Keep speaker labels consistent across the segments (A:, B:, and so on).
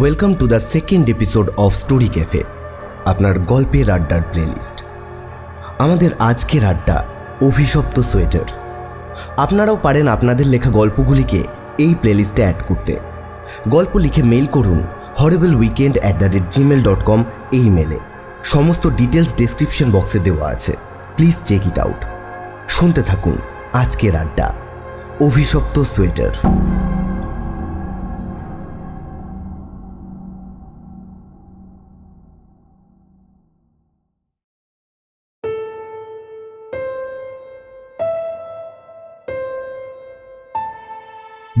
A: Welcome to the second episode of story cafe আপনার গল্পের আড্ডার প্লেলিস্ট আমাদের আজকের আড্ডা, অভিশপ্ত সোয়েটার। আপনারাও পারেন আপনাদের লেখা গল্পগুলিকে এই প্লেলিস্টে অ্যাড করতে। গল্প লিখে মেল করুন horrible weekend at the rate Gmail dot com এই মেলে সমস্ত ডিটেলস ডেসক্রিপশন বক্সে দেওয়া আছে। প্লিজ চেক ইট আউট শুনতে থাকুন আজকের আড্ডা, অভিশপ্ত সোয়েটার।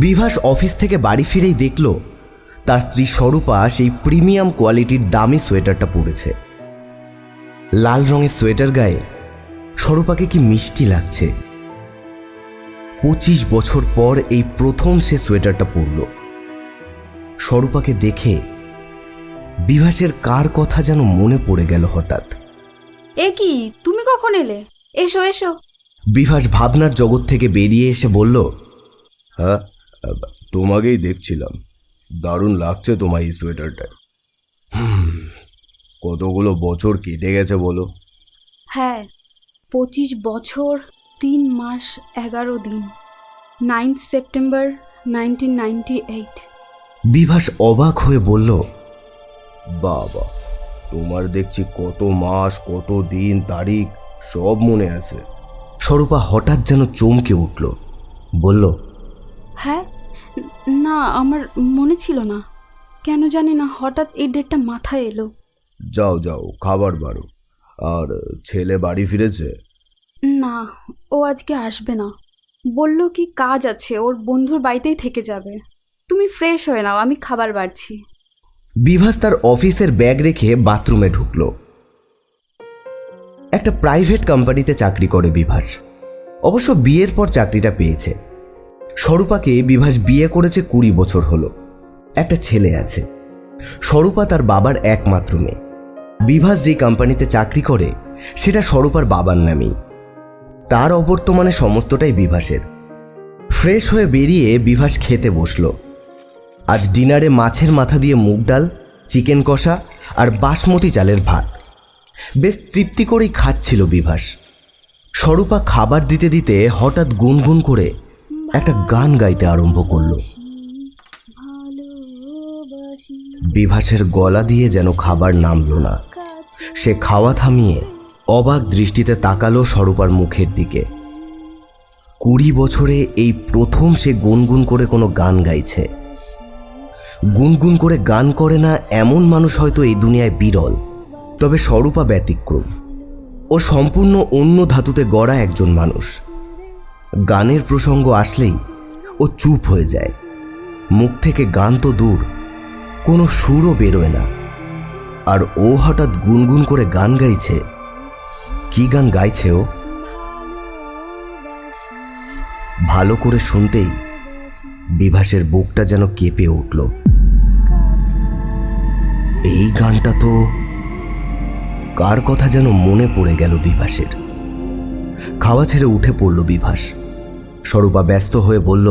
A: বিভাস অফিস থেকে বাড়ি ফিরেই দেখল তার স্ত্রী স্বরূপা সেই প্রিমিয়াম কোয়ালিটির দামি সোয়েটারটা পরেছে। লাল রঙের সোয়েটার গায়ে স্বরূপাকে কি মিষ্টি লাগছে। পঁচিশ বছর পর এই প্রথম সে সোয়েটারটা পরল। স্বরূপাকে দেখে বিভাসের কার কথা যেন মনে পড়ে গেল হঠাৎ।
B: এ কি তুমি কখন এলে? এসো এসো।
A: বিভাস ভাবনার জগৎ থেকে বেরিয়ে এসে বলল হ্যাঁ তোমাকেই দেখছিলাম। দারুণ লাগছে তোমার এই সোয়েটারটা। কতগুলো বছর কেটে গেছে বলো।
B: হ্যাঁ পঁচিশ বছর তিন মাস এগারো দিন। Ninth September nineteen ninety eight.
A: Bibhas অবাক হয়ে বলল বাবা তোমার দেখছি কত মাস কত দিন তারিখ সব মনে আছে। স্বরূপা হঠাৎ যেন চমকে উঠল বলল
B: হ্যাঁ না আমার মনে ছিল না। কেন জানি না হঠাৎ এই ডেটটা মাথায় এলো।
A: যাও যাও খাবার বারো আর ছেলে বাড়ি ফিরেছে?
B: না ও আজকে আসবে না। বলল কি কাজ আছে ওর বন্ধুর বাড়িতেই থেকে যাবে। তুমি ফ্রেশ হয়ে নাও আমি খাবার বাড়ছি।
A: বিভাস তার অফিসের ব্যাগ রেখে বাথরুমে ঢুকল। একটা প্রাইভেট কোম্পানিতে চাকরি করে বিভাস। অবশ্য বিয়ের পর চাকরিটা পেয়েছে। স্বরূপাকে বিভাস বিয়ে করেছে কুড়ি বছর হলো। একটা ছেলে আছে। স্বরূপা তার বাবার একমাত্র মেয়ে। বিভাস যে কোম্পানিতে চাকরি করে, সেটা স্বরূপার বাবার নামেই। তার অবর্তমানে সমস্তটাই বিভাসের। ফ্রেশ হয়ে বেরিয়ে বিভাস খেতে বসল। আজ ডিনারে মাছের মাথা দিয়ে মুগ ডাল, চিকেন কষা আর বাসমতি চালের ভাত। বেশ তৃপ্তি করেই খাচ্ছিল বিভাস। স্বরূপা খাবার দিতে দিতে হঠাৎ গুনগুন করে একটা গান গাইতে আরম্ভ করল। বিভাসের গলা দিয়ে যেন খাবার নামলো না। সে খাওয়া থামিয়ে অবাক দৃষ্টিতে তাকালো স্বরূপার মুখের দিকে। কুড়ি বছরে এই প্রথম সে গুনগুন করে কোনো গান গাইছে। গুনগুন করে গান করে না এমন মানুষ হয়তো এই দুনিয়ায় বিরল, তবে স্বরূপা ব্যতিক্রম। ও সম্পূর্ণ অন্য ধাতুতে গড়া একজন মানুষ। গানের প্রসঙ্গ আসলেই ও চুপ হয়ে যায়। মুখ থেকে গান তো দূর, কোনো সুরও বেরোয় না। আর ও হঠাৎ গুনগুন করে গান গাইছে। কি গান গাইছে ও? ভালো করে শুনতেই বিভাসের বুকটা যেন কেঁপে উঠল। এই গানটা তো কার কথা যেন মনে পড়ে গেল বিভাসের। খাওয়া ছেড়ে উঠে পড়ল বিভাস। স্বরূপা ব্যস্ত হয়ে বলল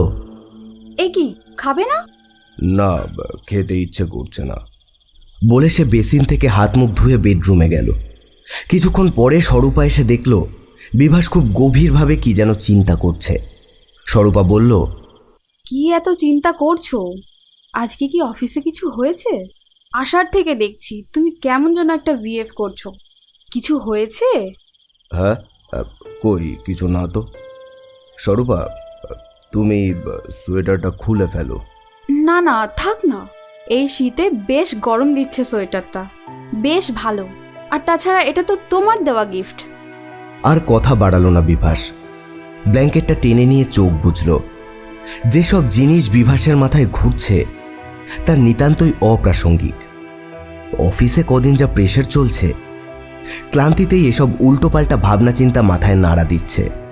B: এ কি খাবে না?
A: না খেতে ইচ্ছে করছে না। বলে সে বেসিন থেকে হাত মুখ ধুয়ে বেডরুমে গেল। কিছুক্ষণ পরে স্বরূপা এসে দেখল বিভাস খুব গভীরভাবে কি যেন চিন্তা করছে। স্বরূপা বলল
B: কি এত চিন্তা করছ? আজকে কি অফিসে কিছু হয়েছে? আসার থেকে দেখছি তুমি কেমন যেন একটা বিহেভ করছ। কিছু হয়েছে?
A: হ্যাঁ কই কিছু না তো। স্বরূপা তুমি সোয়েটারটা খুলে ফেলো।
B: না না থাক না। এই শীতে বেশ গরম দিচ্ছে সোয়েটারটা। বেশ ভালো। আর তাছাড়া এটা তো তোমার দেওয়া গিফট
A: আর কথা বাড়ালো না বিভাস। ব্ল্যাঙ্কেটটা টেনে নিয়ে চোখ বুঝল যেসব জিনিস বিভাসের মাথায় ঘুরছে তার নিতান্তই অপ্রাসঙ্গিক। অফিসে কদিন যা প্রেশার চলছে ক্লান্তিতেই এসব উল্টোপাল্টা ভাবনা চিন্তা মাথায় নাড়া দিচ্ছে।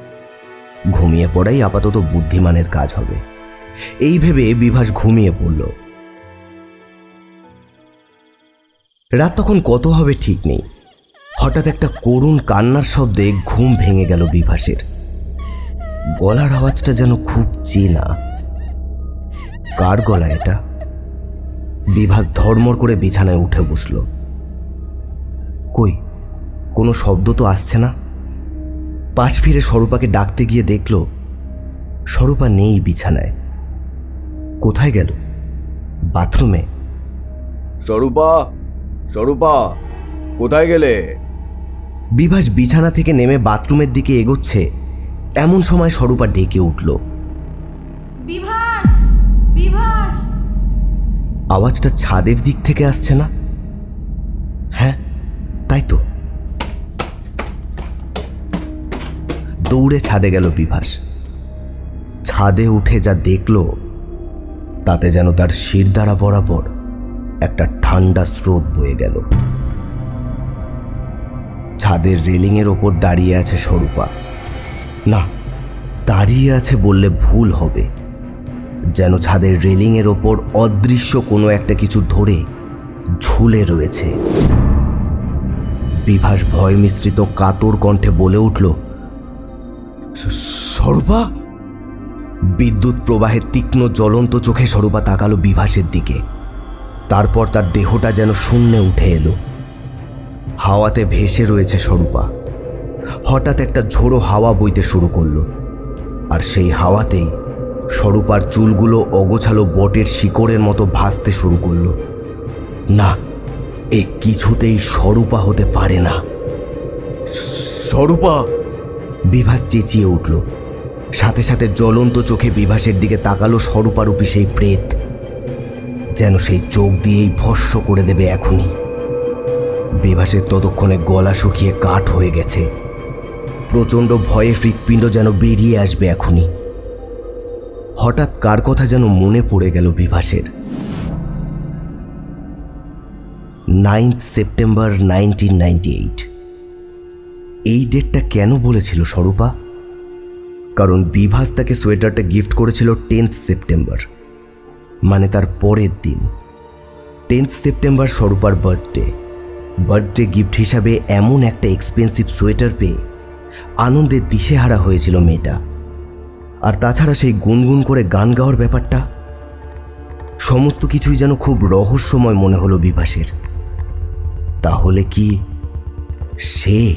A: ঘুমিয়ে পড়াই আপাতত বুদ্ধিমানের কাজ হবে। এই ভেবে বিভাস ঘুমিয়ে পড়ল। রাত তখন কত হবে ঠিক নেই। হঠাৎ একটা করুণ কান্নার শব্দে ঘুম ভেঙে গেল বিভাসের। গলার আওয়াজটা যেন খুব চেনা। কার গলা এটা? বিভাস ধর্মর করে বিছানায় উঠে বসল। কই, কোনো শব্দ তো আসছে না? পাশ ফিরে স্বরূপাকে ডাকতে গিয়ে দেখল স্বরূপা নেই বিছানায়। কোথায় গেল? বাথরুমে।
C: স্বরূপা স্বরূপা কোথায় গেলে?
A: বিভাস বিছানা থেকে নেমে বাথরুমের দিকে এগোচ্ছে। এমন সময় স্বরূপা ডেকে উঠল।
B: বিভাস বিভাস।
A: আওয়াজটা ছাদের দিক থেকে আসছে না? হ্যাঁ তাই তো। দৌড়ে ছাদে গেল বিভাস। ছাদে উঠে যা দেখল, তাতে যেন তার শিরদাঁড়া বরাবর একটা ঠান্ডা স্রোত বয়ে গেল। ছাদের রেলিংয়ের ওপর দাঁড়িয়ে আছে স্বরূপা। না, দাঁড়িয়ে আছে বললে ভুল হবে। যেন ছাদের রেলিংয়ের ওপর অদৃশ্য কোনো একটা কিছু ধরে ঝুলে রয়েছে। বিভাস ভয় মিশ্রিত কাতর কণ্ঠে বলে উঠল স্বরূপা বিদ্যুৎ প্রবাহের তীক্ষ্ণ জ্বলন্ত চোখে স্বরূপা তাকালো বিভাসের দিকে। তারপর তার দেহটা যেন শূন্যে উঠে এলো। হাওয়াতে ভেসে রয়েছে স্বরূপা হঠাৎ একটা ঝোড়ো হাওয়া বইতে শুরু করল। আর সেই হাওয়াতেই স্বরূপার চুলগুলো অগোছালো বটের শিকড়ের মতো ভাসতে শুরু করল। না, এ কিছুতেই স্বরূপা হতে পারে না। স্বরূপা বিভাস চেঁচিয়ে উঠল। সাথে সাথে জ্বলন্ত চোখে বিভাসের দিকে তাকালো স্বরূপারূপী সেই প্রেত। যেন সেই চোখ দিয়েই ভস্য করে দেবে এখনই। বিভাসের ততক্ষণে গলা শুকিয়ে কাঠ হয়ে গেছে। প্রচণ্ড ভয়ে হৃৎপিণ্ড যেন বেরিয়ে আসবে এখনই। হঠাৎ কার কথা যেন মনে পড়ে গেল বিভাসের। Ninth September nineteen ninety eight. এই ডেটটা কেন বলেছিল স্বরূপা? কারণ বিভাস তাকে সোয়েটারটা গিফট করেছিল টেন্থ সেপ্টেম্বর মানে তার পরের দিন। টেন্থ সেপ্টেম্বর স্বরূপার বার্থডে। বার্থডে গিফট হিসাবে এমন একটা এক্সপেন্সিভ সোয়েটার পেয়ে আনন্দে দিশেহারা হয়েছিল মেয়েটা। আর তাছাড়া সেই গুনগুন করে গান গাওয়ার ব্যাপারটা? সমস্ত কিছুই যেন খুব রহস্যময় মনে হলো বিভাসের। তাহলে কি সে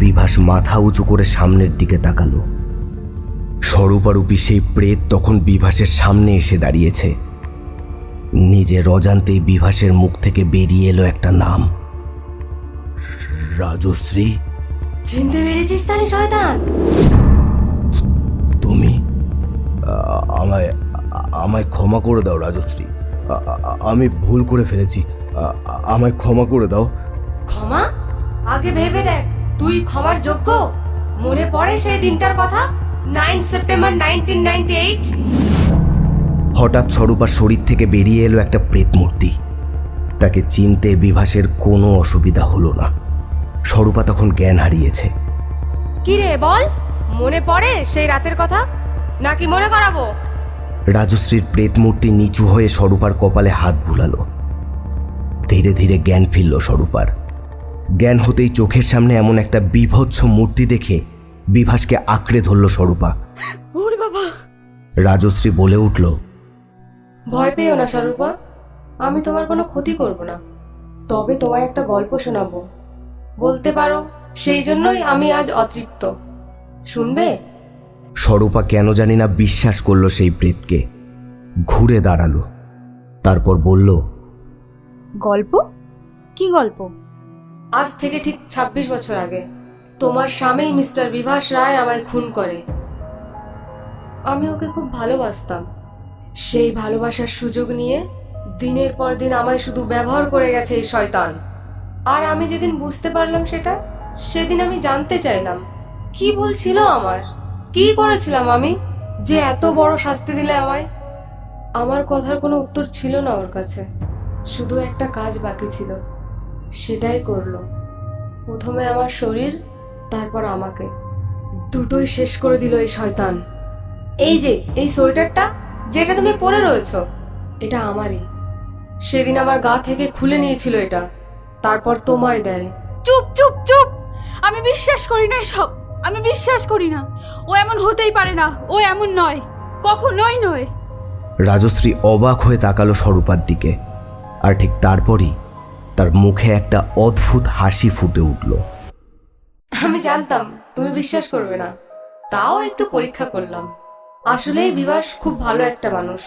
A: বিভাস মাথা উঁচু করে সামনের দিকে তাকালো। স্বরূপারূপী সেই প্রেত তখন বিভাসের সামনে এসে দাঁড়িয়েছে। নিজের অজান্তেই বিভাসের মুখ থেকে বেরিয়ে এলো একটা নাম। রাজশ্রী?
D: চিনতে পেরেছিস তাহলে শয়তান?
A: তুমি? আমায় আমায় ক্ষমা করে দাও রাজশ্রী। আমি ভুল করে ফেলেছি। আমায় ক্ষমা করে দাও।
D: ক্ষমা? আগে ভেবে দেখ। তুই ক্ষমার যোগ্য। মনে পড়ে সেই দিনটার কথা? Nine September nineteen ninety eight.
A: হঠাৎ স্বরূপার শরীর থেকে বেরিয়ে এলো একটা প্রেত মূর্তি তাকে চিনতে বিভাসের কোনো অসুবিধা হলো না। স্বরূপা তখন জ্ঞান হারিয়েছে।
D: কি রে বল? মনে পড়ে সেই রাতের কথা? নাকি মনে করাবো?
A: রাজশ্রীর প্রেত মূর্তি নিচু হয়ে স্বরূপার কপালে হাত বুলালো। ধীরে ধীরে জ্ঞান ফিরল স্বরূপার। জ্ঞান হতেই চোখের সামনে এমন একটা বিভৎস মূর্তি দেখে বিভাসকে আঁকড়ে ধরল স্বরূপা।
B: ওরে বাবা।
A: রাজশ্রী বলে উঠল
D: ভয় পেও না স্বরূপা আমি তোমার কোনো ক্ষতি করব না। তবে তোমায় একটা গল্প শোনাবো। বলতে পারো সেই জন্যই আমি আজ অতৃপ্ত। শুনবে?
A: স্বরূপা কেন জানি না বিশ্বাস করল সেই প্রেতকে। ঘুরে দাঁড়াল তারপর বলল
B: গল্প? কি গল্প?
D: আজ থেকে ঠিক ২৬ বছর আগে। তোমার স্বামী মিস্টার বিভাস রায় আমায় খুন করে। আমি ওকে খুব ভালোবাসতাম। সেই ভালোবাসার সুযোগ নিয়ে দিনের পর দিন আমায় শুধু ব্যবহার করে গেছে এই শয়তান। আর আমি যেদিন বুঝতে পারলাম সেটা, সেদিন আমি জানতে চাইলাম। কি বলছিল আমার? কি করেছিলাম আমি? যে এত বড় শাস্তি দিলে আমায়? আমার কথার কোনো উত্তর ছিল না ওর কাছে। শুধু একটা কাজ বাকি ছিল। সেটাই করল। প্রথমে আমার শরীর তারপর আমাকে। দুটোই শেষ করে দিল এই শয়তান। এই যে এই সোয়েটারটা যেটা তুমি পরে রয়েছো এটা আমারই। সেদিন আমার গা থেকে খুলে নিয়েছিল এটা। তারপর তোমায় দেয়।
B: চুপ চুপ চুপ! আমি বিশ্বাস করি না এসব। আমি বিশ্বাস করি না। ও এমন হতেই পারে না। ও এমন নয়। কখনোই নয়।
A: রাজশ্রী অবাক হয়ে তাকালো স্বরূপার দিকে। আর ঠিক তারপরই তার মুখে একটা অদ্ভুত হাসি ফুটে উঠল।
D: আমি জানতাম তুমি বিশ্বাস করবে না। তাও একটু পরীক্ষা করলাম। আসলেই বিভাস খুব ভালো একটা মানুষ।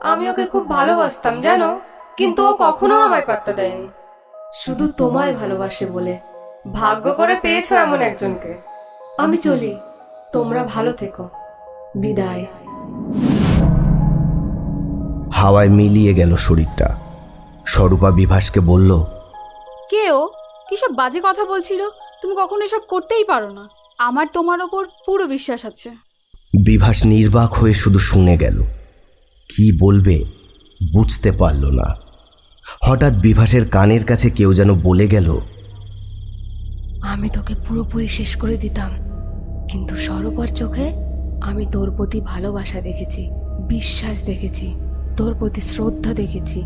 D: আমি ওকে খুব ভালোবাসতাম জানো? কিন্তু ও কখনো আমায় পাত্তা দেয়নি। শুধু তোমায় ভালোবাসে বলে। ভাগ্য করে পেয়েছ এমন একজনকে। আমি চলি। তোমরা ভালো থেকো। বিদায়।
A: হাওয়ায় মিলিয়ে গেল শরীরটা। স্বরূপা বিভাসকে বলল
B: কে ও? কিসব বাজে কথা বলছিল? তুমি কখনো এসব করতেই পারো না। আমার তোমার ওপর পুরো বিশ্বাস আছে।
A: বিভাস নির্বাক হয়ে শুধু শুনে গেল। কি বলবে বুঝতে পারল না। হঠাৎ বিভাসের কানের কাছে কেউ যেন বলে গেল
D: আমি তোকে পুরোপুরি শেষ করে দিতাম। কিন্তু সরোবর চোখে আমি তোর প্রতি ভালোবাসা দেখেছি বিশ্বাস দেখেছি তোর প্রতি শ্রদ্ধা দেখেছি।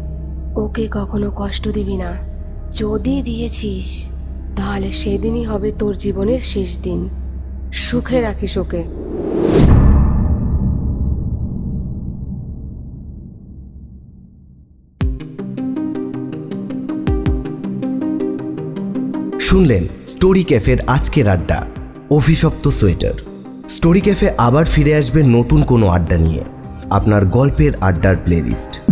D: ওকে কখনো কষ্ট দিবি না। যদি দিয়েছিস, তাহলে সেদিনই হবে তোর জীবনের শেষ দিন। সুখে রাখিস ওকে।
A: শুনলেন স্টোরি ক্যাফের আজকের আড্ডা, অভিশপ্ত সোয়েটার। স্টোরি ক্যাফে আবার ফিরে আসবে নতুন কোনো আড্ডা নিয়ে। আপনার গল্পের আড্ডার প্লেলিস্ট।